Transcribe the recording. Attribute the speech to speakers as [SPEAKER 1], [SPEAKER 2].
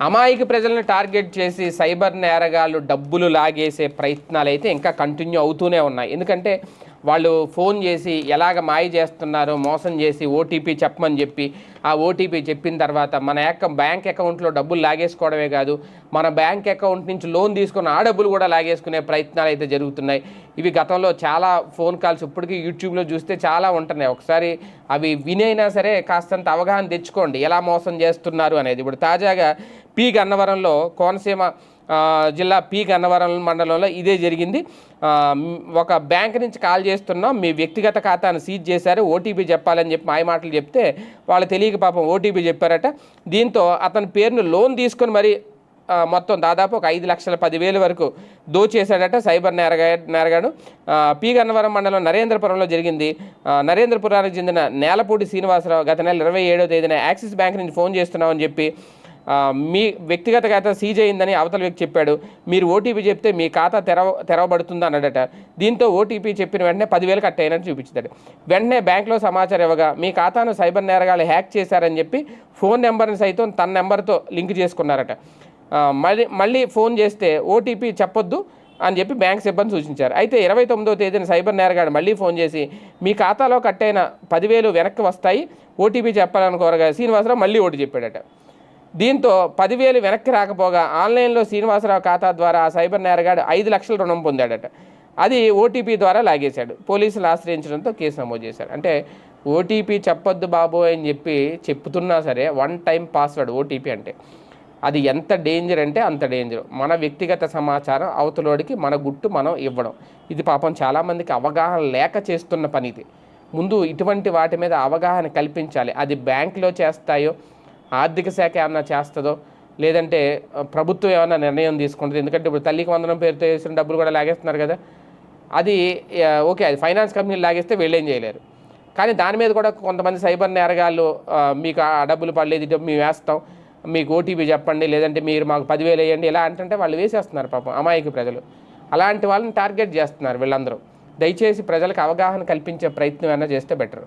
[SPEAKER 1] అమాయక ప్రజలను టార్గెట్ చేసి సైబర్ నేరగాళ్ళు డబ్బులు లాగేసే ప్రయత్నాలు అయితే ఇంకా కంటిన్యూ అవుతూనే ఉన్నాయి. ఎందుకంటే వాళ్ళు ఫోన్ చేసి ఎలాగ మాయ చేస్తున్నారో మోసం చేసి ఓటీపీ చెప్పమని చెప్పి ఆ ఓటీపీ చెప్పిన తర్వాత మన యొక్క బ్యాంక్ అకౌంట్లో డబ్బులు లాగేసుకోవడమే కాదు మన బ్యాంక్ అకౌంట్ నుంచి లోన్ తీసుకున్న ఆ డబ్బులు కూడా లాగేసుకునే ప్రయత్నాలు అయితే జరుగుతున్నాయి. ఇవి గతంలో చాలా ఫోన్ కాల్స్ ఇప్పటికీ యూట్యూబ్లో చూస్తే చాలా ఉంటున్నాయి. ఒకసారి అవి వినైనా సరే కాస్తంత అవగాహన తెచ్చుకోండి. ఎలా మోసం చేస్తున్నారు అనేది. ఇప్పుడు తాజాగా పి గన్నవరంలో కోనసీమ జిల్లా పి గన్నవరం మండలంలో ఇదే జరిగింది. ఒక బ్యాంక్ నుంచి కాల్ చేస్తున్నాం మీ వ్యక్తిగత ఖాతాను సీజ్ చేశారు ఓటీపీ చెప్పాలని చెప్పి మాయ మాటలు చెప్తే వాళ్ళు తెలియక పాపం ఓటీపీ చెప్పారట. దీంతో అతని పేరును లోన్ తీసుకొని మరి మొత్తం దాదాపు ఒక ఐదు లక్షల పదివేలు వరకు దోచేశాడట సైబర్ నేరగా నేరగాడు. పి గన్నవరం మండలం నరేంద్రపురంలో జరిగింది. నరేంద్రపురానికి చెందిన నేలపూడి శ్రీనివాసరావు గత నెల ఇరవై ఏడో తేదీన యాక్సిస్ బ్యాంక్ నుంచి ఫోన్ చేస్తున్నామని చెప్పి మీ వ్యక్తిగత ఖాతా సీజ్ అయిందని అవతల వ్యక్తి చెప్పాడు. మీరు ఓటీపీ చెప్తే మీ ఖాతా తెరవ తెరవబడుతుంది అన్నాడట. దీంతో ఓటీపీ చెప్పిన వెంటనే పదివేలు కట్ అయినట్టు చూపించాడు వెంటనే బ్యాంక్లో సమాచారం ఇవ్వగా మీ ఖాతాను సైబర్ నేరగాళ్ళు హ్యాక్ చేశారని చెప్పి ఫోన్ నెంబర్ని సైతం తన నెంబర్తో లింక్ చేసుకున్నారట. మళ్ళీ మళ్ళీ ఫోన్ చేస్తే ఓటీపీ చెప్పొద్దు అని చెప్పి బ్యాంక్ సిబ్బంది సూచించారు. అయితే ఇరవై తొమ్మిదో తేదీన సైబర్ నేరగాడు మళ్ళీ ఫోన్ చేసి మీ ఖాతాలో కట్టైన పదివేలు వెనక్కి వస్తాయి ఓటీపీ చెప్పాలనుకోరగా శ్రీనివాసరావు మళ్ళీ ఓటు చెప్పాడట. దీంతో పదివేలు వెనక్కి రాకపోగా ఆన్లైన్లో శ్రీనివాసరావు ఖాతా ద్వారా ఆ సైబర్ నేరగాడు ఐదు లక్షల రుణం పొందాడట. అది ఓటీపీ ద్వారా లాగేశాడు. పోలీసులు ఆశ్రయించడంతో కేసు నమోదు చేశారు. అంటే ఓటీపీ చెప్పొద్దు బాబు అని చెప్పి చెప్తున్నా సరే వన్ టైం పాస్వర్డ్ ఓటీపీ అంటే. అది ఎంత డేంజర్ అంటే అంత డేంజర్. మన వ్యక్తిగత సమాచారం అవతలోడికి మన గుట్టు మనం ఇవ్వడం. ఇది పాపం చాలామందికి అవగాహన లేక చేస్తున్న పని ఇది ముందు ఇటువంటి వాటి మీద అవగాహన కల్పించాలి. అది బ్యాంకులో చేస్తాయో ఆర్థిక శాఖ ఏమన్నా చేస్తుందో లేదంటే ప్రభుత్వం ఏమైనా నిర్ణయం తీసుకుంటుంది. ఎందుకంటే ఇప్పుడు తల్లికి వందనం పేరుతో వేసిన డబ్బులు కూడా లాగేస్తున్నారు కదా. అది ఓకే అది ఫైనాన్స్ కంపెనీలు లాగేస్తే వీళ్ళేం చేయలేరు. కానీ దాని మీద కూడా కొంతమంది సైబర్ నేరగాళ్ళు మీకు ఆ డబ్బులు పడలేదు డబ్బు మేము వేస్తాం మీకు ఓటీపీ చెప్పండి లేదంటే మీరు మాకు పదివేలు వేయండి ఇలా అంటుంటే వాళ్ళు వేసేస్తున్నారు పాపం అమాయక ప్రజలు. అలాంటి వాళ్ళని టార్గెట్ చేస్తున్నారు వీళ్ళందరూ. దయచేసి ప్రజలకు అవగాహన కల్పించే ప్రయత్నం అయినా చేస్తే బెటర్.